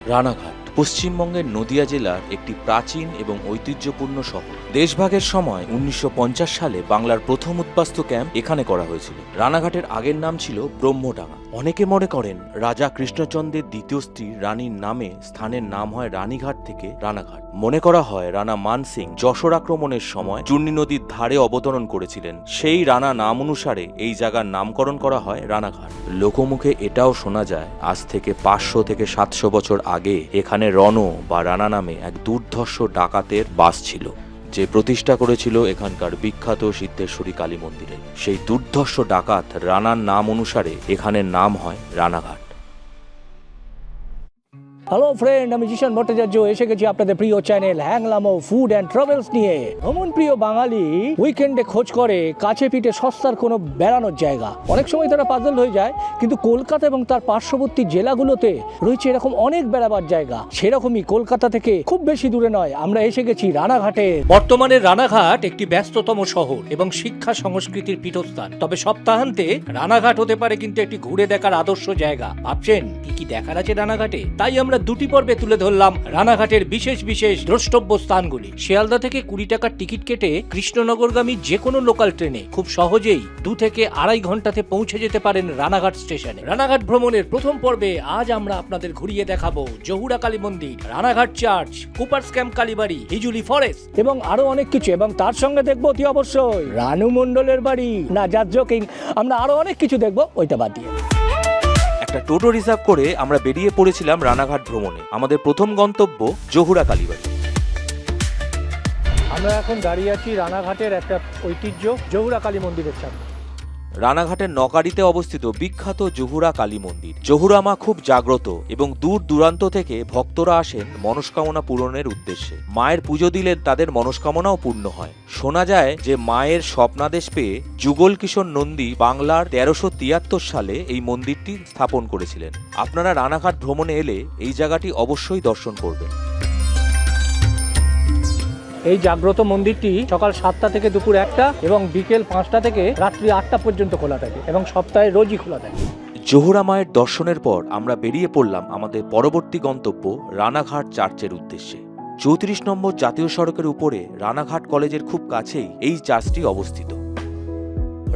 রানাঘাট পশ্চিমবঙ্গের নদিয়া জেলার একটি প্রাচীন এবং ঐতিহ্যপূর্ণ শহর। দেশভাগের সময় উনিশশো পঞ্চাশ সালে বাংলার প্রথম উদ্বাস্তু ক্যাম্প এখানে করা হয়েছিল। রানাঘাটের আগের নাম ছিল ব্রহ্মডাঙ্গা। অনেকে মনে করেন রাজা কৃষ্ণচন্দ্রের দ্বিতীয় স্ত্রী রানীর নামে স্থানের নাম হয় রানীঘাট থেকে রানাঘাট। মনে করা হয় রানা মানসিং যশোর আক্রমণের সময় চূর্ণী নদীর ধারে অবতরণ করেছিলেন। সেই রানা নাম অনুসারে এই জায়গার নামকরণ করা হয় রানাঘাট। লোকমুখে এটাও শোনা যায়, আজ থেকে পাঁচশো থেকে সাতশো বছর আগে এখানে রণ বা রানা নামে এক দুর্ধর্ষ ডাকাতের বাস ছিল, যে প্রতিষ্ঠা করেছিল এখানকার বিখ্যাত সিদ্ধেশ্বরী কালী মন্দিরে। সেই দুর্ধর্ষ ডাকাত রানার নাম অনুসারে এখানের নাম হয় রানাঘাট। হ্যালো ফ্রেন্ড আমি জিশান ভট্টাচার্য। এসে গেছি আপনাদের প্রিয় channel Hanglamo food and travels নিয়ে। ভ্রমণ প্রিয় বাঙালি উইকেন্ডে খোঁজ করে, কাছে পিঠে সস্তার কোনো বেড়ানোর জায়গা। অনেক সময় তারা পাজল হয়ে যায়, কিন্তু কলকাতা এবং তার পার্শ্ববর্তী জেলাগুলোতে রয়েছে এরকম অনেক বেড়াবার জায়গা। সেরকমই কলকাতা থেকে খুব বেশি দূরে নয়। আমরা এসে গেছি রানাঘাটে। বর্তমানে রানাঘাট একটি ব্যস্ততম শহর এবং শিক্ষা সংস্কৃতির পীঠস্থান। তবে সপ্তাহান্তে রানাঘাট হতে পারে কিন্তু একটি ঘুরে দেখার আদর্শ জায়গা। ভাবছেন, কি কি দেখার আছে রানাঘাটে? তাই আমরা দুটি পর্বে তুলে ধরলাম রানাঘাটের বিশেষ বিশেষ দ্রষ্টব্য স্থানগুলি। শিয়ালদা থেকে কুড়ি টাকার টিকিট কেটে কৃষ্ণনগরগামী যে কোনো লোকাল ট্রেনে খুব সহজেই দু থেকে আড়াই ঘন্টাতে পৌঁছে যেতে পারেন রানাঘাট স্টেশনে। রানাঘাট ভ্রমণের প্রথম পর্বে আজ আমরা আপনাদের ঘুরিয়ে দেখাবো জহুরা কালী মন্দির, রানাঘাট চার্চ, কুপার্স ক্যাম্প কালীবাড়ি, হিজুলি ফরেস্ট এবং আরও অনেক কিছু, এবং তার সঙ্গে দেখব অতি অবশ্যই রানু মণ্ডলের বাড়ি, না জাত জোকিং আমরা আরও অনেক কিছু দেখব, ওইটা বাদ দিয়ে। একটা টোটো রিজার্ভ করে আমরা বেরিয়ে পড়েছিলাম রানাঘাট ভ্রমণে। আমাদের প্রথম গন্তব্য জহুরা কালীবাড়ি। আমরা এখন দাঁড়িয়ে আছি রানাঘাটের একটা ঐতিহ্য, জহুরা কালী মন্দিরের সামনে। রানাঘাটের নকারিতে অবস্থিত বিখ্যাত জহুরা কালী মন্দির। জহুরা মা খুব জাগ্রত এবং দূর দূরান্ত থেকে ভক্তরা আসেন মনস্কামনা পূরণের উদ্দেশ্যে। মায়ের পুজো দিলে তাদের মনস্কামনাও পূর্ণ হয়। শোনা যায় যে মায়ের স্বপ্নাদেশ পেয়ে যুগল কিশোর নন্দী বাংলার তেরোশো তিয়াত্তর সালে এই মন্দিরটি স্থাপন করেছিলেন। আপনারা রানাঘাট ভ্রমণে এলে এই জায়গাটি অবশ্যই দর্শন করবেন। এই জাগ্রত মন্দিরটি সকাল সাতটা থেকে দুপুর একটা এবং বিকেল পাঁচটা থেকে রাত্রি আটটা পর্যন্ত খোলা থাকে এবং সপ্তাহে রোজই খোলা থাকে। জোহরামায়ের দর্শনের পর আমরা বেরিয়ে পড়লাম আমাদের পরবর্তী গন্তব্য রানাঘাট চার্চের উদ্দেশ্যে। চৌত্রিশ নম্বর জাতীয় সড়কের উপরে রানাঘাট কলেজের খুব কাছেই এই চার্চটি অবস্থিত।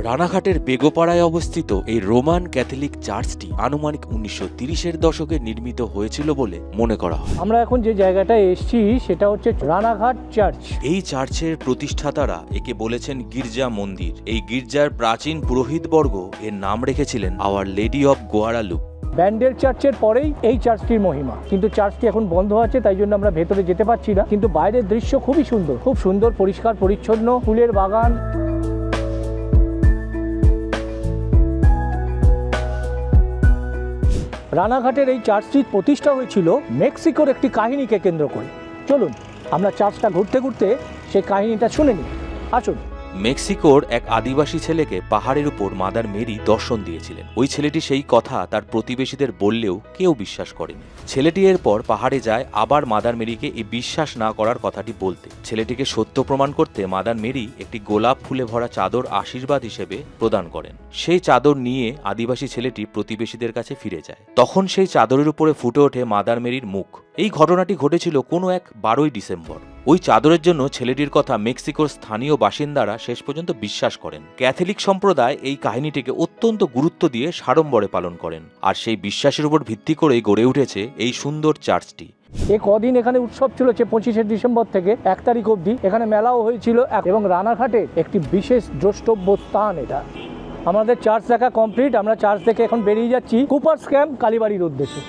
রানাঘাটের বেগোপাড়ায় অবস্থিত এই রোমান ক্যাথলিক চার্চটি আনুমানিক উনিশশো তিরিশের দশকে নির্মিত হয়েছিল বলে মনে করা হয়। আমরা এখন যে জায়গাটায় এসেছি সেটা হচ্ছে রানাঘাট চার্চ। এই চার্চের প্রতিষ্ঠাতারা একে বলেছেন গির্জা মন্দির। এই গির্জার প্রাচীন পুরোহিতবর্গ এর নাম রেখেছিলেন আওয়ার লেডি অব গোয়ারালুক ব্যান্ডেল চার্চের পরেই এই চার্চটির মহিমা। কিন্তু চার্চটি এখন বন্ধ আছে তাই জন্য আমরা ভেতরে যেতে পারছি না। কিন্তু বাইরের দৃশ্য খুবই সুন্দর। খুব সুন্দর পরিষ্কার পরিচ্ছন্ন ফুলের বাগান। রানাঘাটের এই চার্চটির প্রতিষ্ঠা হয়েছিল মেক্সিকোর একটি কাহিনীকে কেন্দ্র করে। চলুন, আমরা চার্চটা ঘুরতে ঘুরতে সেই কাহিনীটা শুনে নিই। আসুন। মেক্সিকোর এক আদিবাসী ছেলেকে পাহাড়ের উপর মাদার মেরি দর্শন দিয়েছিলেন। ওই ছেলেটি সেই কথা তার প্রতিবেশীদের বললেও কেউ বিশ্বাস করেনি। ছেলেটি এরপর পাহাড়ে যায়, আবার মাদার মেরিকে এই বিশ্বাস না করার কথাটি বলতে। ছেলেটিকে সত্য প্রমাণ করতে মাদার মেরি একটি গোলাপ ফুলে ভরা চাদর আশীর্বাদ হিসেবে প্রদান করেন। সেই চাদর নিয়ে আদিবাসী ছেলেটি প্রতিবেশীদের কাছে ফিরে যায়। তখন সেই চাদরের উপরে ফুটে ওঠে মাদার মেরির মুখ। এই ঘটনাটি ঘটেছিল কোনো এক বারোই ডিসেম্বর। ওই চাদরের জন্য ছেলেটির কথা মেক্সিকোর স্থানীয় বাসিন্দারা শেষ পর্যন্ত বিশ্বাস করেন। ক্যাথলিক সম্প্রদায় এই কাহিনীটিকে অত্যন্ত গুরুত্ব দিয়ে সাড়ম্বরে পালন করেন, আর সেই বিশ্বাসের উপর ভিত্তি করেই গড়ে উঠেছে এই সুন্দর চার্চটি। এ কদিন এখানে উৎসব ছিল চলেছে পঁচিশে ডিসেম্বর থেকে এক তারিখ অবধি। এখানে মেলাও হয়েছিল এবং রানাঘাটে একটি বিশেষ দ্রষ্টব্য স্থান এটা। আমাদের চার্চ দেখা কমপ্লিট, আমরা চার্চ থেকে এখন বেরিয়ে যাচ্ছি কুপার ক্যাম্প কালীবাড়ির উদ্দেশ্যে।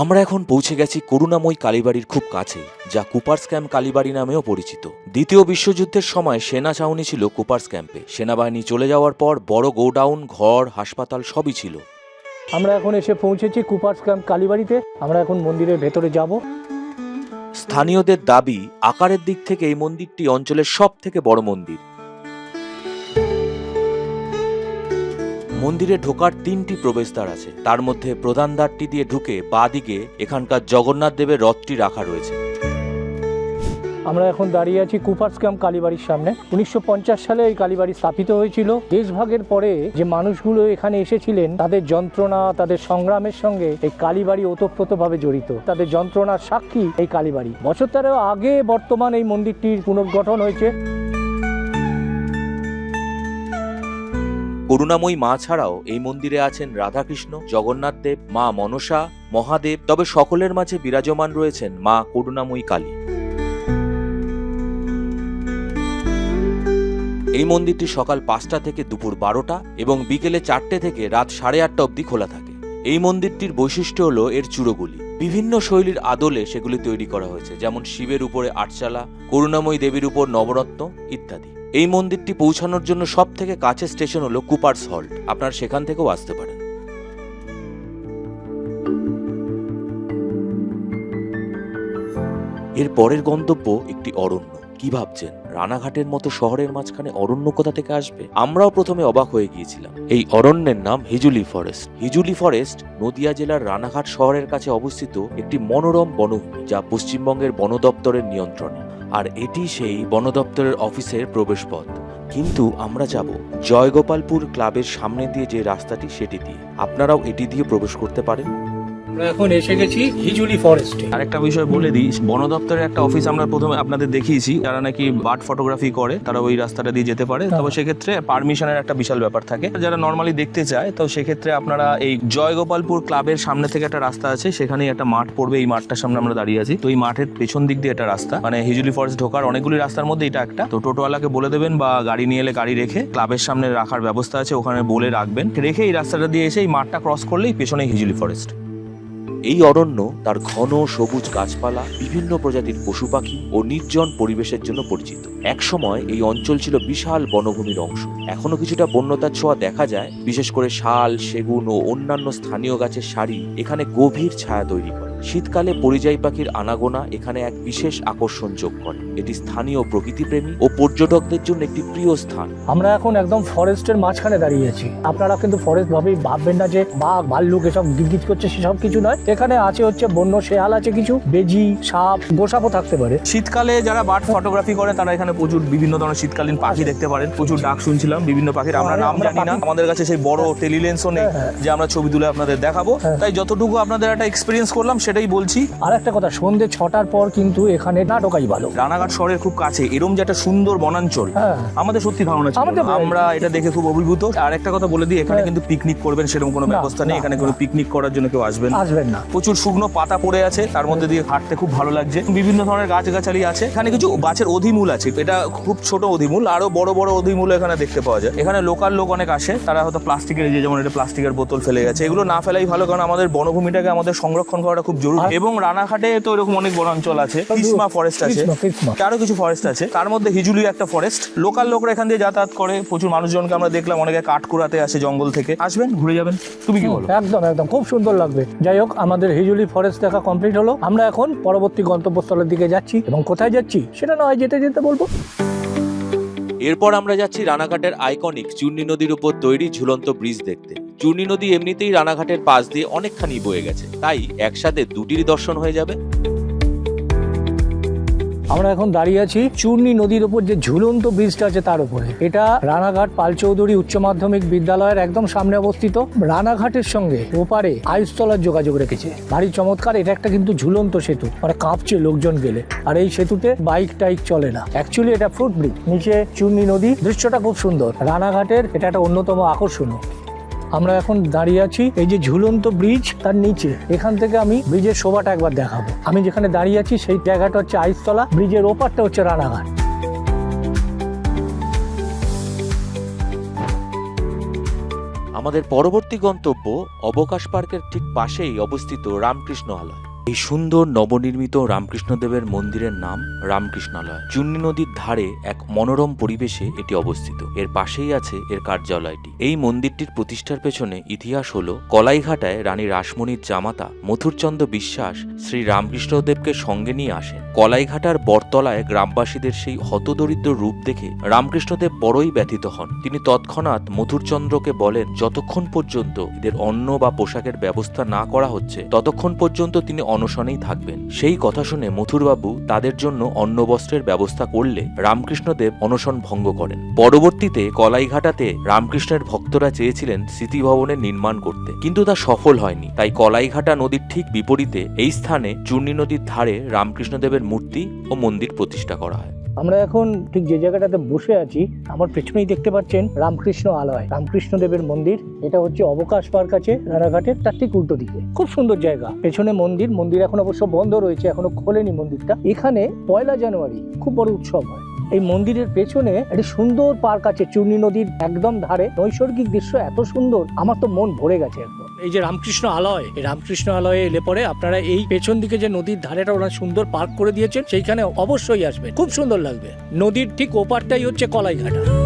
আমরা এখন পৌঁছে গেছি করুণাময়ী কালীবাড়ির খুব কাছে যা কুপার্স ক্যাম্প কালীবাড়ি নামেও পরিচিত। দ্বিতীয় বিশ্বযুদ্ধের সময় সেনা ছাউনি ছিল কুপার্স ক্যাম্পে। সেনাবাহিনী চলে যাওয়ার পর বড় গোডাউন ঘর হাসপাতাল সবই ছিল। আমরা এখন এসে পৌঁছেছি কুপার্স ক্যাম্প কালীবাড়িতে। আমরা এখন মন্দিরের ভেতরে যাব। স্থানীয়দের দাবি আকারের দিক থেকে এই মন্দিরটি অঞ্চলের সব থেকে বড় মন্দির। মন্দিরে ঢোকার তিনটি প্রবেশদ্বার আছে। তার মধ্যে প্রধান দ্বারটি দিয়ে ঢুকে বাঁ দিকে এখানকার জগন্নাথ দেবের রথটি রাখা রয়েছে। আমরা এখন দাঁড়িয়ে আছি কুপার্স ক্যাম্প কালীবাড়ির সামনে। উনিশশো পঞ্চাশ সালে এই কালীবাড়ি স্থাপিত হয়েছিল। দেশভাগের পরে যে মানুষগুলো এখানে এসেছিলেন, তাদের যন্ত্রণা, তাদের সংগ্রামের সঙ্গে এই কালীবাড়ি ওতপ্রোতভাবে জড়িত। তাদের যন্ত্রণার সাক্ষী এই কালীবাড়ি। বছর আগে বর্তমান এই মন্দিরটির পুনর্গঠন হয়েছে। করুণাময়ী মা ছাড়াও এই মন্দিরে আছেন রাধাকৃষ্ণ, জগন্নাথ দেব, মা মনসা, মহাদেব, তবে সকলের মাঝে বিরাজমান রয়েছেন মা করুণাময়ী কালী। এই মন্দিরটি সকাল পাঁচটা থেকে দুপুর বারোটা এবং বিকেলে চারটে থেকে রাত সাড়ে আটটা অবধি খোলা থাকে। এই মন্দিরটির বৈশিষ্ট্য হলো এর চূড়োগুলি। বিভিন্ন শৈলীর আদলে সেগুলি তৈরি করা হয়েছে, যেমন শিবের উপরে আটচালা, করুণাময়ী দেবীর উপর নবরত্ন ইত্যাদি। এই মন্দিরটি পৌঁছানোর জন্য সব থেকে কাছের স্টেশন হলো কুপার্স হল্ট। আপনার সেখান থেকেও আসতে পারেন। এর পরের গন্তব্য একটি অরণ্য। কি ভাবছেন? রানাঘাটের মতো শহরের মাঝখানে অরণ্য কোথা থেকে আসবে? আমরাও প্রথমে অবাক হয়ে গিয়েছিলাম। এই অরণ্যের নাম হিজুলি ফরেস্ট। হিজুলি ফরেস্ট নদিয়া জেলার রানাঘাট শহরের কাছে অবস্থিত একটি মনোরম বনভূমি যা পশ্চিমবঙ্গের বন দপ্তরের নিয়ন্ত্রণে। আর এটি সেই বন দপ্তরের অফিসের প্রবেশপথ। কিন্তু আমরা যাব জয়গোপালপুর ক্লাবের সামনে দিয়ে যে রাস্তাটি, সেটি দিয়ে। আপনারাও এটি দিয়ে প্রবেশ করতে পারেন। আমরা এখন এসে গেছি হিজুলি ফরেস্টে। আরেকটা বিষয় বলে দিই বন দপ্তরের একটা অফিস আমরা প্রথমে আপনাদের দেখিয়েছি যারা নাকি বার্ড ফটোগ্রাফি করে তারা ওই রাস্তাটা দিয়ে যেতে পারে। তবে সেক্ষেত্রে পারমিশনের একটা বিশাল ব্যাপার থাকে। যারা নর্মালি দেখতে চায় তো সেক্ষেত্রে আপনারা এই জয়গোপালপুর ক্লাবের সামনে থেকে একটা রাস্তা আছে সেখানেই একটা মাঠ পড়বে এই মাঠটার সামনে আমরা দাঁড়িয়ে আছি। তো এই মাঠের পেছন দিক দিয়ে একটা রাস্তা মানে হিজুলি ফরেস্ট ঢোকার অনেকগুলি রাস্তার মধ্যে এটা একটা। তো টোটোওয়ালাকে বলে দেবেন বা গাড়ি নিয়ে এলে গাড়ি রেখে ক্লাবের সামনে রাখার ব্যবস্থা আছে ওখানে বলে রাখবেন। রেখে এই রাস্তাটা দিয়ে এসে এই মাঠটা ক্রস করলেই পেছনেই হিজুলি ফরেস্ট এই অরণ্য তার ঘন সবুজ গাছপালা, বিভিন্ন প্রজাতির পশু পাখি ও নির্জন পরিবেশের জন্য পরিচিত। একসময় এই অঞ্চল ছিল বিশাল বনভূমির অংশ। এখনও কিছুটা বন্যতার ছোঁয়া দেখা যায়, বিশেষ করে শাল, সেগুন ও অন্যান্য স্থানীয় গাছের সারি এখানে গভীর ছায়া তৈরি করে। শীতকালে পরিযায়ী পাখির আনাগোনা এখানে এক বিশেষ আকর্ষণ যোগ করে। এটি স্থানীয় প্রকৃতি প্রকৃতিপ্রেমী ও পর্যটকদের জন্য একটি প্রিয় স্থান। আমরা এখন একদম ফরেস্টের মাঝখানে দাঁড়িয়ে আছি। আপনারা কিন্তু ফরেস্ট ভাবেই ভাববেন না যে বাঘ ভাল্লুক এসব গিরগিট করছে সেসব কিছু নয়। এখানে আছে হচ্ছে বন্য শেয়াল আছে কিছু বেজি সাপ গোসাপও থাকতে পারে। শীতকালে যারা বার্ড ফটোগ্রাফি করে তারা এখানে প্রচুর বিভিন্ন ধরনের শীতকালীন পাখি দেখতে পারেন। প্রচুর ডাক শুনছিলাম বিভিন্ন পাখির আমরা নাম জানি না। আমাদের কাছে সেই বড় টেলিলেন্সও নেই হ্যাঁ, হ্যাঁ। যে আমরা ছবি তুলে আপনাদের দেখাবো। হ্যাঁ। তাই যতটুকু আপনাদের একটা এক্সপিরিয়েন্স করলাম সেটাই বলছি। আর একটা কথা সন্ধে ছটার পর কিন্তু এখানে না ঢোকাই ভালো। রানাঘাট শহরের খুব কাছে এরম যে একটা সুন্দর বনাঞ্চল হ্যাঁ। আমাদের সত্যি ধারণা ছিল। ভয়। আমরা এটা দেখে খুব অভিভূত। আর একটা কথা বলে দিই এখানে হ্যাঁ। কিন্তু পিকনিক করবেন সেরকম কোনো ব্যবস্থা নেই। এখানে কোনো পিকনিক করার জন্য কেউ আসবেন আসবেন না। প্রচুর শুকনো পাতা পড়ে আছে তার মধ্যে দিয়ে হাঁটতে খুব ভালো লাগছে। বিভিন্ন ধরনের গাছগাছালি আছে। এখানে কিছু গাছের অধিমূল আছে। এটা খুব ছোট অধিমূল আরও বড় বড় অধিমূল এখানে দেখতে পাওয়া যায়। এখানে লোকাল লোক অনেক আসে তারা হয়তো প্লাস্টিকের যে যেমন এটা প্লাস্টিকের বোতল ফেলে গেছে। এগুলো না ফেলাই ভালো কারণ আমাদের বনভূমিটাকে আমাদের সংরক্ষণ করাটা খুব জরুরি। এবং রানাঘাটে তো এরকম অনেক বনাঞ্চল আছে কিসমা ফরেস্ট আছে। আরও কিছু ফরেস্ট আছে। তার মধ্যে হিজুলি একটা ফরেস্ট লোকাল লোকরা এখান দিয়ে যাতায়াত করে প্রচুর মানুষজনকে আমরা দেখলাম অনেকে কাঠ কুড়াতে আসে জঙ্গল থেকে। আসবেন ঘুরে যাবেন। তুমি কি বলো? একদম একদম। খুব সুন্দর লাগবে। যাই হোক আমাদের হিজুলি ফরেস্ট দেখা কমপ্লিট হলো। আমরা এখন পরবর্তী গন্তব্যস্থলের দিকে যাচ্ছি এবং কোথায় যাচ্ছি সেটা নয় যেতে যেতে বলব। এরপর আমরা যাচ্ছি রানাঘাটের আইকনিক চূর্ণী নদীর উপর তৈরি ঝুলন্ত ব্রিজ দেখতে। চূর্ণী নদী এমনিতেই রানাঘাটের পাশ দিয়ে অনেকখানি বয়ে গেছে। তাই একসাথে দুটির দর্শন হয়ে যাবে। আমরা এখন দাঁড়িয়ে আছি চূর্ণী নদীর উপর যে ঝুলন্ত ব্রিজটা আছে তার উপরে এটা রানাঘাট পালচৌধুরী উচ্চ মাধ্যমিক বিদ্যালয়ের একদম সামনে অবস্থিত। রানাঘাটের সঙ্গে ওপারে আইসতলার যোগাযোগ রেখেছে। ভারী চমৎকার, এটা একটা কিন্তু ঝুলন্ত সেতু। মানে কাঁপছে, লোকজন গেলে। আর এই সেতুতে বাইক টাইক চলে না। অ্যাকচুয়ালি এটা ফ্রুট ব্রিজ নিচে চূর্ণী নদী। দৃশ্যটা খুব সুন্দর। রানাঘাটের এটা একটা অন্যতম আকর্ষণ আমরা এখন দাঁড়িয়ে আছি এই যে ঝুলন্ত ব্রিজ তার নিচে। এখান থেকে আমি ব্রিজের শোভাটা একবার দেখাবো। আমি যেখানে দাঁড়িয়ে আছি সেই জায়গাটা হচ্ছে আইসতলা ব্রিজের ওপারটা হচ্ছে রানাঘাট। আমাদের পরবর্তী গন্তব্য অবকাশ পার্কের ঠিক পাশেই অবস্থিত রামকৃষ্ণ আলয়। এই সুন্দর নবনির্মিত রামকৃষ্ণদেবের মন্দিরের নাম রামকৃষ্ণালয়। চুন্নি নদীর ধারে এক মনোরম পরিবেশে এটি অবস্থিত। এর পাশেই আছে এর কার্যালয়টি। এই মন্দিরটির প্রতিষ্ঠার পেছনে ইতিহাস হল কলাইঘাটায় রানী রাসমণির জামাতা মথুরচন্দ্র বিশ্বাস শ্রী রামকৃষ্ণদেবকে সঙ্গে নিয়ে আসেন। কলাইঘাটার বটতলায় গ্রামবাসীদের সেই হতদরিদ্র রূপ দেখে রামকৃষ্ণদেব বড়ই ব্যথিত হন। তিনি তৎক্ষণাৎ মথুরচন্দ্রকে বলেন, যতক্ষণ পর্যন্ত এদের অন্ন বা পোশাকের ব্যবস্থা না করা হচ্ছে, ততক্ষণ পর্যন্ত তিনি অনশনেই থাকবেন। সেই কথা শুনে মথুরবাবু তাদের জন্য অন্ন বস্ত্রের ব্যবস্থা করলে রামকৃষ্ণদেব অনশন ভঙ্গ করেন। পরবর্তীতে কলাইঘাটাতে রামকৃষ্ণের ভক্তরা চেয়েছিলেন স্মৃতিভবনের নির্মাণ করতে। কিন্তু তা সফল হয়নি। তাই কলাইঘাটা নদীর ঠিক বিপরীতে এই স্থানে চূর্ণী নদীর ধারে রামকৃষ্ণদেবের মূর্তি ও মন্দির প্রতিষ্ঠা করা হয়। আমরা এখন ঠিক যে জায়গাটাতে বসে আছি, আমার পেছনেই দেখতে পাচ্ছেন রামকৃষ্ণ আলয় রামকৃষ্ণ দেবের মন্দির। এটা হচ্ছে অবকাশ পার্ক আছে, রানাঘাটের, তার ঠিক উল্টো দিকে। খুব সুন্দর জায়গা। পেছনে মন্দির মন্দির এখন অবশ্য বন্ধ রয়েছে, এখনও খোলেনি মন্দিরটা। এখানে পয়লা জানুয়ারি খুব বড় উৎসব হয়। এই মন্দিরের পেছনে একটি সুন্দর পার্ক আছে, চূর্ণী নদীর একদম ধারে। নৈসর্গিক দৃশ্য এত সুন্দর, আমার তো মন ভরে গেছে একদম। এই যে রামকৃষ্ণ আলয়, এই রামকৃষ্ণ আলয়ে এলে পরে আপনারা এই পেছন দিকে যে নদীর ধারেটা ওরা সুন্দর পার্ক করে দিয়েছেন, সেইখানে অবশ্যই আসবেন। খুব সুন্দর লাগবে। নদীর ঠিক ওপারটাই হচ্ছে কলাইঘাটা।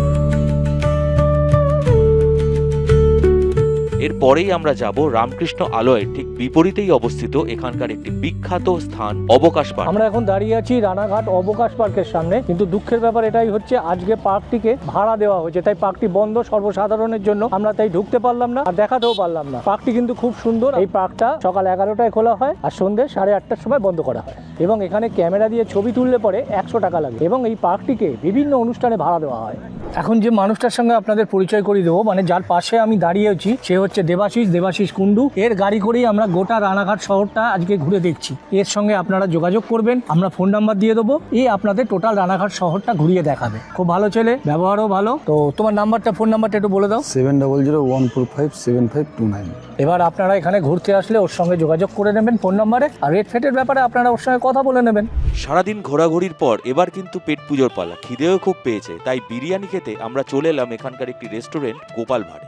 এরপরেই আমরা যাব রামকৃষ্ণ আলয়ের ঠিক বিপরীতেই অবস্থিত এখানকার একটি বিখ্যাত স্থান, অবকাশ পার্ক। আমরা এখন দাঁড়িয়ে আছি রানাঘাট অবকাশ পার্কের সামনে, কিন্তু দুঃখের ব্যাপার এটাই হচ্ছে, আজকে পার্কটিকে ভাড়া দেওয়া হয়েছে, তাই পার্কটি বন্ধ সর্বসাধারণের জন্য আমরা তাই ঢুকতে পারলাম না, আর দেখাতেও পারলাম না। পার্কটি কিন্তু খুব সুন্দর, এই পার্কটা সকাল এগারোটায় খোলা হয়, আর সন্ধ্যে সাড়ে আটটার সময় বন্ধ করা হয়। এবং এখানে ক্যামেরা দিয়ে ছবি তুললে পরে একশো টাকা লাগে। এবং এই পার্কটিকে বিভিন্ন অনুষ্ঠানে ভাড়া দেওয়া হয়। এখন যে মানুষটার সঙ্গে আপনাদের পরিচয় করিয়ে দেবো মানে যার পাশে আমি দাঁড়িয়েছি সে হচ্ছে দেবাশিস দেবাশিস কুন্ডু এর গাড়ি করেই আমরা গোটা রানাঘাট শহরটা আজকে ঘুরে দেখছি। এর সঙ্গে আপনারা যোগাযোগ করবেন আমরা ফোন নাম্বার দিয়ে দেবো এ আপনাদের টোটাল রানাঘাট শহরটা ঘুরিয়ে দেখাবে। খুব ভালো ছেলে ব্যবহারও ভালো। তো তোমার নাম্বারটা ফোন নাম্বারটা একটু বলে দাও। Seven double zero one four five seven five two nine. এবার আপনারা এখানে ঘুরতে আসলে ওর সঙ্গে যোগাযোগ করে নেবেন ফোন নাম্বারে আর রেট ফেটের ব্যাপারে আপনারা ওর সঙ্গে কথা বলে নেবেন। সারাদিন ঘোরাঘুরির পর এবার কিন্তু পেট পুজোর পালা খিদেও খুব পেয়েছে তাই বিরিয়ানি খেতে আমরা চলে এলাম এখানকার একটি রেস্টুরেন্ট গোপাল ভাড়ে।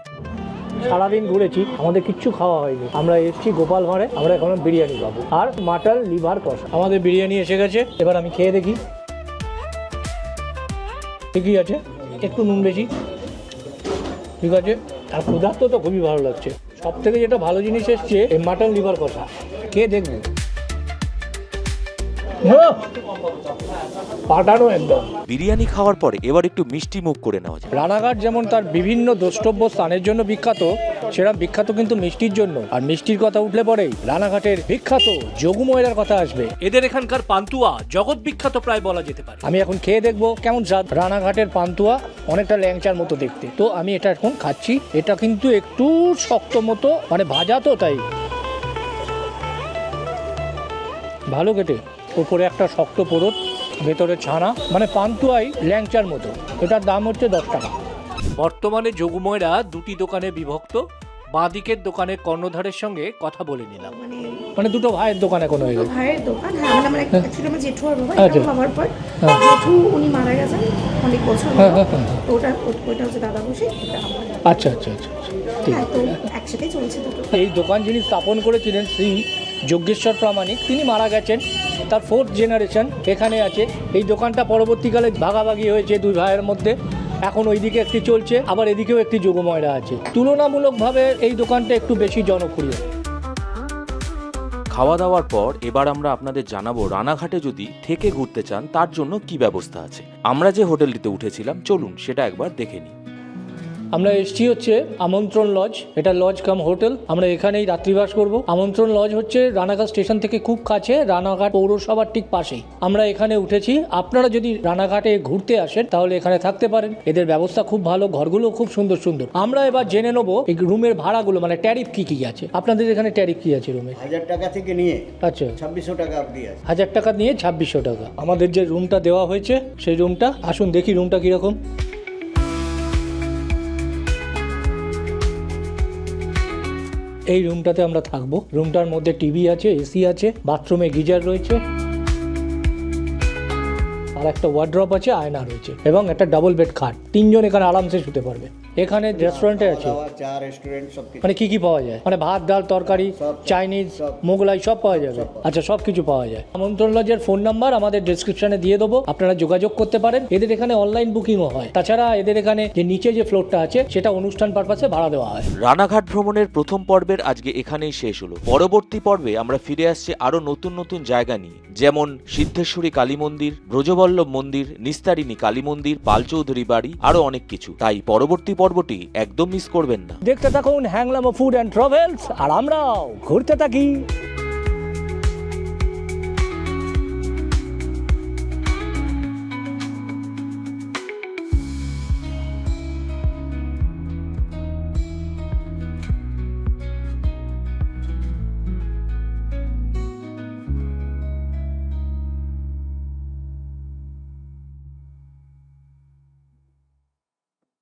সারাদিন ঘুরেছি, আমাদের কিচ্ছু খাওয়া হয়নি। আমরা এসেছি গোপাল ভাঁড়ে, আমরা এখন বিরিয়ানি খাব। আর মাটন, লিভার কষা। আমাদের বিরিয়ানি এসে গেছে, এবার আমি খেয়ে দেখি। ঠিকই আছে, একটু নুন বেশি। ঠিক আছে, আর ক্ষুধার্ত তো খুবই ভালো লাগছে। সব থেকে যেটা ভালো জিনিস এসছে মাটন, লিভার কষা। খেয়ে দেখব। পাঠানো একদম। বিরিয়ানি খাওয়ার পরে এবার একটু মিষ্টি মুখ করে নেওয়া যায় রানাঘাট যেমন তার বিভিন্ন দ্রষ্টব্য স্থানের জন্য বিখ্যাত সেরকম বিখ্যাত কিন্তু মিষ্টির জন্য। আর মিষ্টির কথা উঠলে পরেই রানাঘাটের বিখ্যাত যোগুময়রার কথা আসবে। এদের এখানকার পান্তুয়া জগৎ বিখ্যাত প্রায় বলা যেতে পারে। আমি এখন খেয়ে দেখব কেমন স্বাদ। রানাঘাটের পান্তুয়া অনেকটা ল্যাংচার মতো দেখতে। তো আমি এটা এখন খাচ্ছি। এটা কিন্তু একটু শক্ত মতো মানে ভাজা তো তাই। ভালো কেটে উপরে একটা শক্ত পোরত ভেতরে ছানা মানে পান্তুয়াই ল্যাংচার মতো এটার দাম হচ্ছে দশ টাকা বর্তমানে যোগুময়রা দুটি দোকানে বিভক্ত বাঁদিকের দোকানে কর্ণধারের সঙ্গে কথা বলে নিলাম মানে মানে দুটো ভাইয়ের দোকান এখন হয়ে গেছে ভাইয়ের দোকান হ্যাঁ মানে আমার অ্যাকচুয়ালি আমার জেঠু আর বাবা আচ্ছা। পর হ্যাঁ। জেঠু উনি মারা গেছেন অনেক বছর হ্যাঁ। হ্যাঁ, হ্যাঁ। তো ওটা ওইটা হচ্ছে দাদা বসে আচ্ছা আচ্ছা আচ্ছা আচ্ছা। ঠিক হ্যাঁ তো একসাথেই চলছে দুটো এই দোকান যিনি স্থাপন করেছিলেন শ্রী যজ্ঞেশ্বর প্রামাণিক, তিনি মারা গেছেন। তার ফোর্থ জেনারেশন এখানে আছে। এই দোকানটা পরবর্তীকালে ভাগাভাগি হয়েছে দুই ভাইয়ের মধ্যে। এখন ওইদিকে একটি চলছে, আবার এদিকেও একটি যোগময়রা আছে। তুলনামূলকভাবে এই দোকানটা একটু বেশি জনপ্রিয়। খাওয়া দাওয়ার পর এবার আমরা আপনাদের জানাব, রানাঘাটে যদি থেকে ঘুরতে চান, তার জন্য কি ব্যবস্থা আছে? আমরা যে হোটেলটিতে উঠেছিলাম, চলুন সেটা একবার দেখে নিই। আমরা এসছি হচ্ছে আমন্ত্রণ লজ এটা লজ কাম হোটেল আমরা এখানেই রাত্রিবাস করব। আমন্ত্রণ লজ হচ্ছে রানাঘাট স্টেশন থেকে খুব কাছে রানাঘাট পৌরসভার ঠিক পাশেই। আমরা এখানে উঠেছি। আপনারা যদি রানাঘাটে ঘুরতে আসেন তাহলে এখানে থাকতে পারেন। এদের ব্যবস্থা খুব ভালো ঘরগুলো খুব সুন্দর সুন্দর। আমরা এবার জেনে নেব এই রুমের ভাড়াগুলো মানে ট্যারিফ কি কি আছে? আপনাদের এখানে ট্যারিফ কি আছে রুমে? হাজার টাকা থেকে নিয়ে আচ্ছা। ছাব্বিশশো টাকা অবধি আছে। হাজার টাকা নিয়ে ছাব্বিশশো টাকা। আমাদের যে রুমটা দেওয়া হয়েছে সেই রুমটা আসুন দেখি রুমটা কীরকম। এই রুমটাতে আমরা থাকব। রুমটার মধ্যে টিভি আছে এসি আছে বাথরুমে গিজার রয়েছে। আর একটা ওয়ার্ড্রপ আছে আয়না রয়েছে এবং একটা ডাবল বেড খাট। তিনজন এখানে আরামসে শুতে পারবে। এখানে রেস্টুরেন্টে আছে। চা রেস্টুরেন্ট সব কিছু। মানে কি কি পাওয়া যায়? মানে ভাত ডাল তরকারি চাইনিজ মোগলাই সব পাওয়া যাবে। আচ্ছা সব কিছু পাওয়া যায়। আমন্ত্রণ লজের ফোন নাম্বার আমাদের ডেসক্রিপশনে দিয়ে দেবো। আপনারা যোগাযোগ করতে পারেন। এদের এখানে অনলাইন বুকিংও হয়। তাছাড়া এদের এখানে যে নিচে যে ফ্লোরটা আছে সেটা অনুষ্ঠান পারপাসে ভাড়া দেওয়া হয়। রানাঘাট ভ্রমণের প্রথম পর্বের আজকে এখানেই শেষ হলো। পরবর্তী পর্বে আমরা ফিরে আসছি আরও নতুন নতুন জায়গা নিয়ে। যেমন সিদ্ধেশ্বরী কালী মন্দির ব্রজবল্লভ মন্দির, নিস্তারিণী কালী মন্দির পালচৌধুরী বাড়ি, আরও অনেক কিছু। তাই পরবর্তী পর্বটি একদম মিস করবেন না। দেখতে থাকুন হ্যাংলামো ফুড অ্যান্ড ট্রাভেলস আর আমরাও ঘুরতে থাকি।